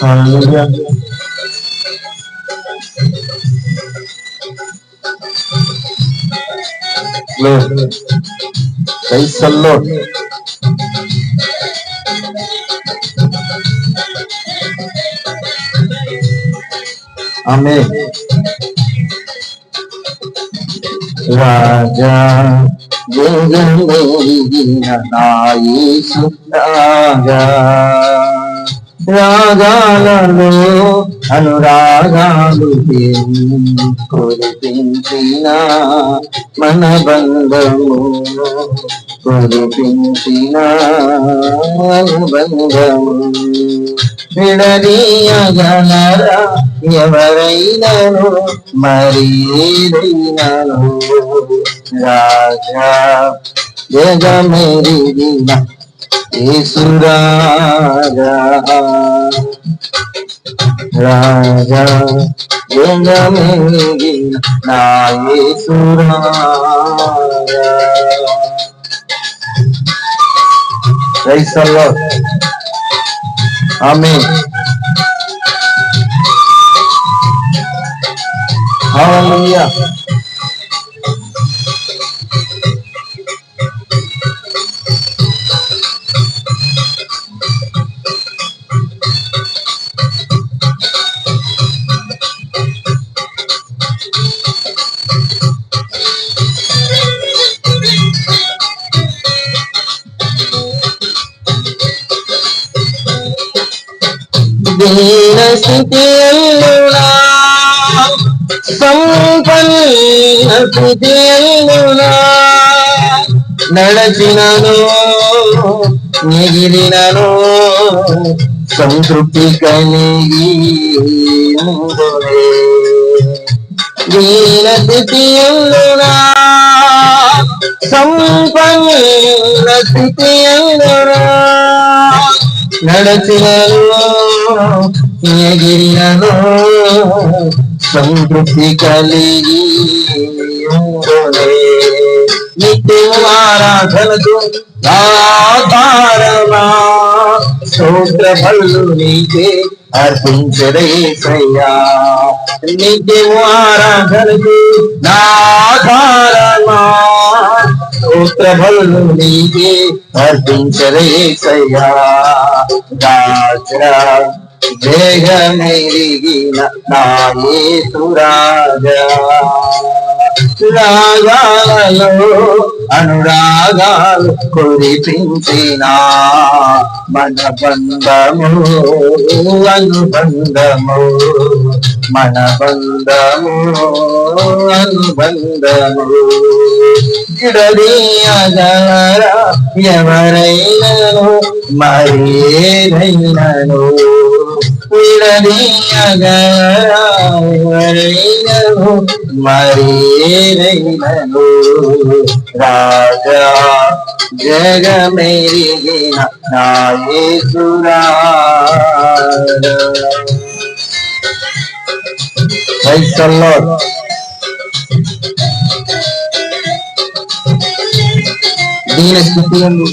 Hallelujah. Glory. Praise the Lord. Amen. రాజా జగమెరిగిన నాయసు రాజా రాగాలలో అనురాగాలు కురిపించిన మన బంధము కురిపించిన మన బంధము విడదీయగలరా ఎవరైనను మరి రాజా. జగమెరిగిన యేసురాజా. రాజా జగమెరిగిన నా యేసురాజా. రైసల్లో आमीन हालेलुया Amen. సంపన్న స్థితియల్లునా నడచినను మిగిలినను సంతృప్తి కలిగి దీన స్థితియల్లునా సంపన్న స్థితియల్లునా నడచినను ఎగిరినను సంతృప్తి కలిగి ఉండునే. నిత్యం ఆరాధనకు ఆధారమా? సూత్ర నీకే అర్పించదేసయ్యా నిత్యం ఆరాధనకు నాధారమా సూత్ర బల్లు నీకే అర్పించదేసయ్యా రాజా జగమెరిగిన నాయసురాజా రాగాలలో అనురాగాలు కురిపించినా మన బంధము అనుబంధము మన బంధము అనుబంధము. ఇడదీయగలరా ఎవరైనను మరి ఏదైనను విడదీయగలరా ఎవరైనను మరి ఏదైనను రాజా జగమెరిగిన నాయసురాజా Praise the Lord. దీన స్థితి ఎందు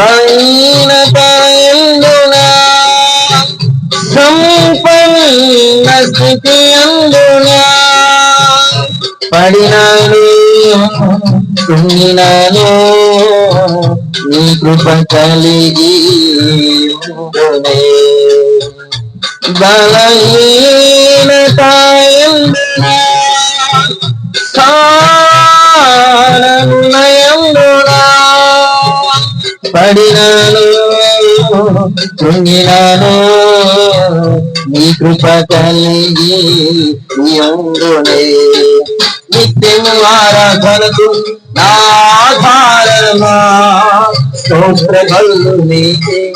ఆమేన్ సంపన్న స్థితి అందునా పడినాను కుంగినాను నీ కృప కలిగి ఉండునే. పడినాను. కుంగినాను. నీ కృప కలిగి ఉండునే నిత్యము ఆరాధనకు నాధారమా స్తోత్ర నీకే.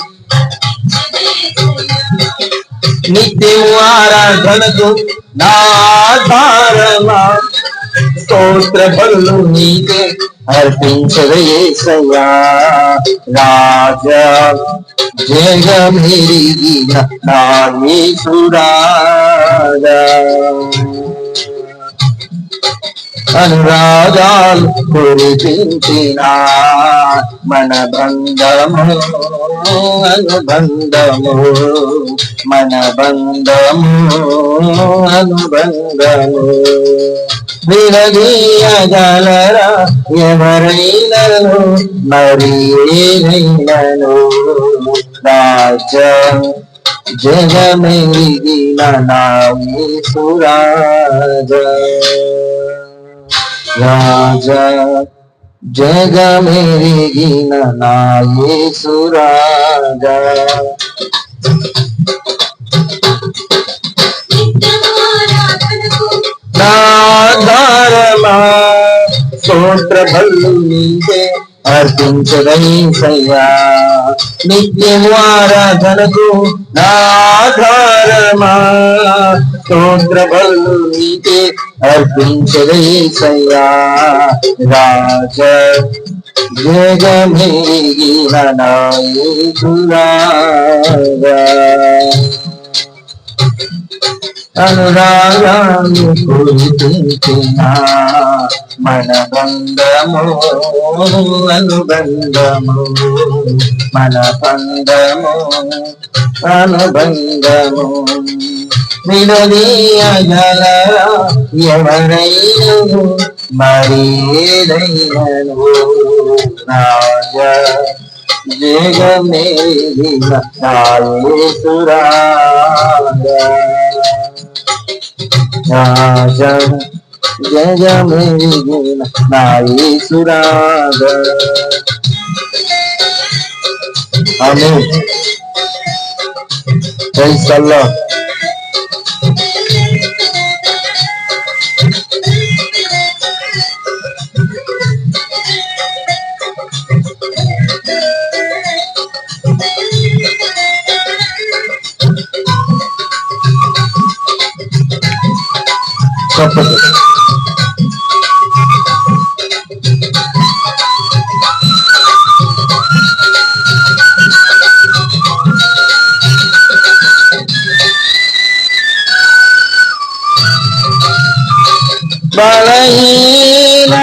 నిత్యము ఆరాధనకు నాధారమా స్తోత్ర బలు నీకే అర్పించదయేసయ్యా రాజా. జగమెరిగిన నాగేశ్వరాజా అనురాగాలు కురిపించిన మన బంధము అనుబంధము మన బంధము అనుబంధము. విడదీయగలరా ఎవరైనను మరి ఏదైనను? రాజా జగమెరిగిన నాయసురాజ రాజా జగమెరిగిన నాయసురాజ నాధారమా స్తోత్ర బల్లు నీకే అర్పించదయ్యా నిత్యము ఆరాధనకు నాధారమా స్తోత్ర బల్లు నీకే అర్పించదయ్యా రాజ జగమేగిన నాయకురాగా అనురాగాలు కోరుకుంటున్నా మన బంధము అనుబంధము మన బంధము అనుబంధము విడదీయగలరా ఎవరైనను మరి ఏదైనను రాజా జగమేగిన నాయసురాగా రాజా జగమేగిన నాయసురాగా ఆమె ప్రైజ్ అల్లాహ్ చెప్పండి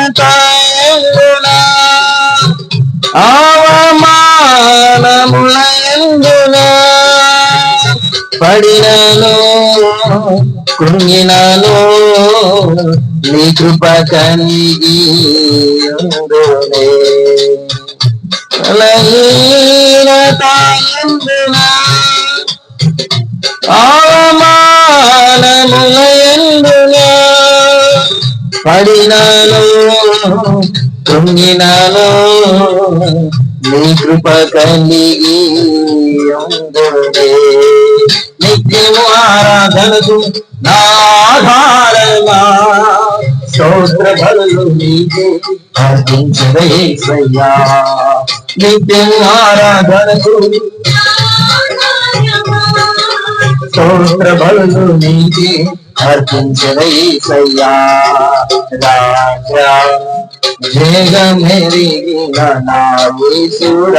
బలహీనతాయందున అవమానములందున పడినను కృంగినను నీ కృప కలిగి ఉండునే బలహీనతాయందున అవమానములందున పడినాను కుంగినాను నీ కృప కలిగి నిత్యము ఆరాధనకు నాధారమా? స్తోత్ర బలు నీకు అర్పించదయ్యా నిత్యము ఆరాధనకు స్తోత్ర బలు నీకే అర్పించదయ్యా రాజా. జగమెరిగిన నాయసురాజ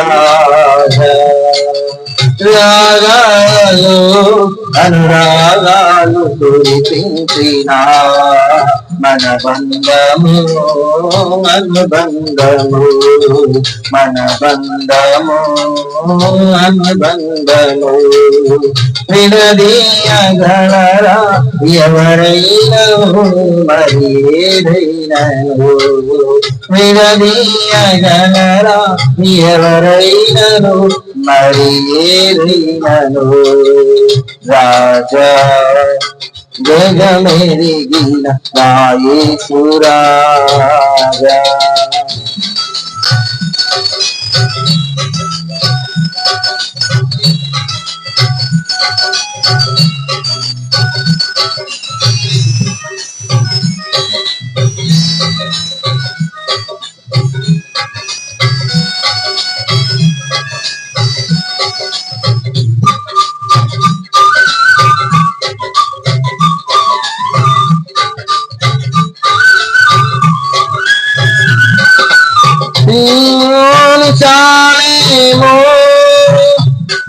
రాగాలు అనురాగాలు కురిపించిన మన బంధము అనుబంధము. మన బంధము అనుబంధము. విడదీయగలరా ఎవరైనా మరి ఏదైనను విడదీయగలరా ఎవరైనా మరి ఏదైనను రాజా జగమెరిగిన నాయసురాజా సియోను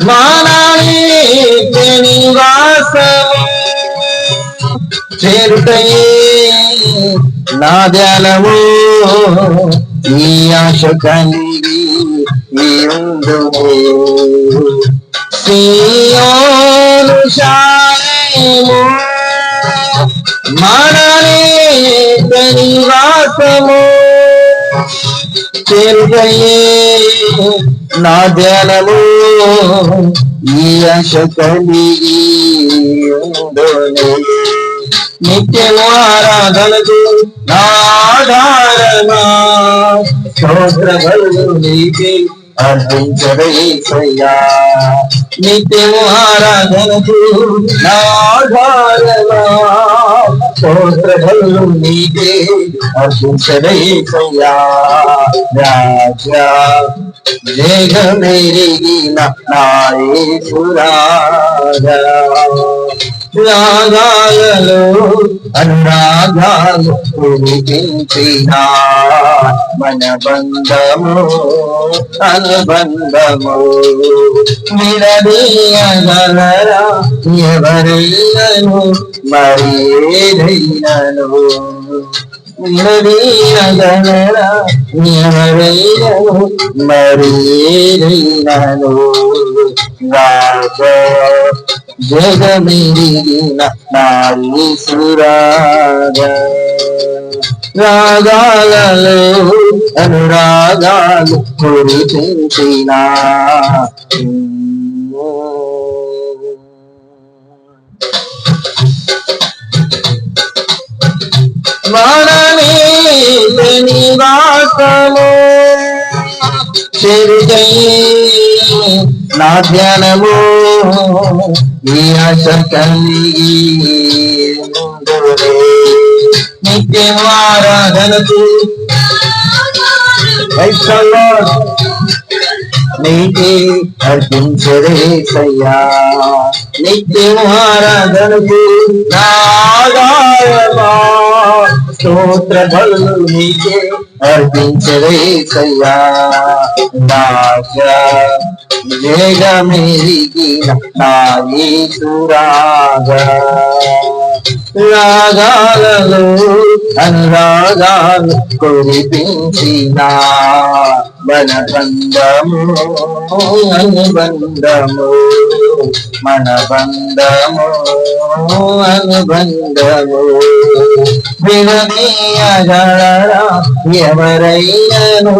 మానవి నివాసము చేరుటయే నా ధ్యానము ఈ ఆశ కలిగి ఈ ఉందుము నివాసము చేరుటయే నా ధ్యానము ఈ ఆశ కలిగి నిత్యము ఆరాధనకు నాధారమా స్తోత్ర నీకే అర్పించదయ్యా నిత్యము ఆరాధనకు నాధారమా. నీకే అర్పించదయ్యా రాజా జగమెరిగిన నాయకురాజా రాగాలలో అనురాగాలు కురిపించిన మన బంధము అనుబంధము విడదీయగలరా ఎవరైనను మరి ఏదైనను విడదీయగలరా ఎవరైనను మరి రాజా జగమిరిగిన నారీసురాగ రాగాలలో అనురాగాలు కురిపించిన మనమే నివాసము చెరుగై నా ధ్యానము ఈ ఆశ కలిగి నిత్యం ఆరాధనకు నీకే అర్పించరేసయ్యా నిత్యం ఆరాధనకు నాగాయమా స్తోత్ర బలు నీకే. అర్పించరేసయ్యా వేగమెరిగిన నాయకురాగా రాగాలలో అనురాగాలు కురిపించిన. బలబంధము అనుబంధము మన బంధము అనుబంధము వినదీయగలరా ఎవరైనను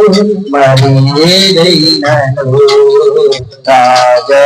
మరి ఏదైనను రాజా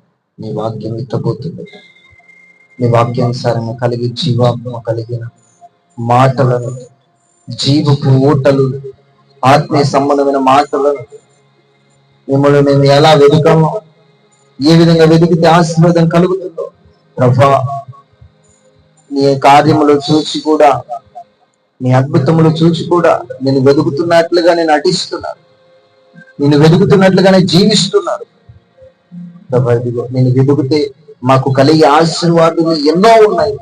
నీ వాక్యం విత్తబోతుంది. నీ వాక్యానుసారంగా కలిగి జీవాత్మ కలిగిన మాటలను జీవపు ఊటలు ఆత్మీయ సంబంధమైన మాటలను మిమ్మల్ని మేము ఎలా వెతుకామో ఏ విధంగా వెతికితే ఆశీర్వాదం కలుగుతుందో ప్రభా నీ కార్యములు చూసి కూడా నీ అద్భుతములు చూసి కూడా నేను వెతుకుతున్నట్లుగా నేను నటిస్తున్నాను. నేను వెతుకుతున్నట్లుగానే జీవిస్తున్నాను. నేను వెతుకుతే మాకు కలిగే ఆశీర్వాదాలు ఎన్నో ఉన్నాయి.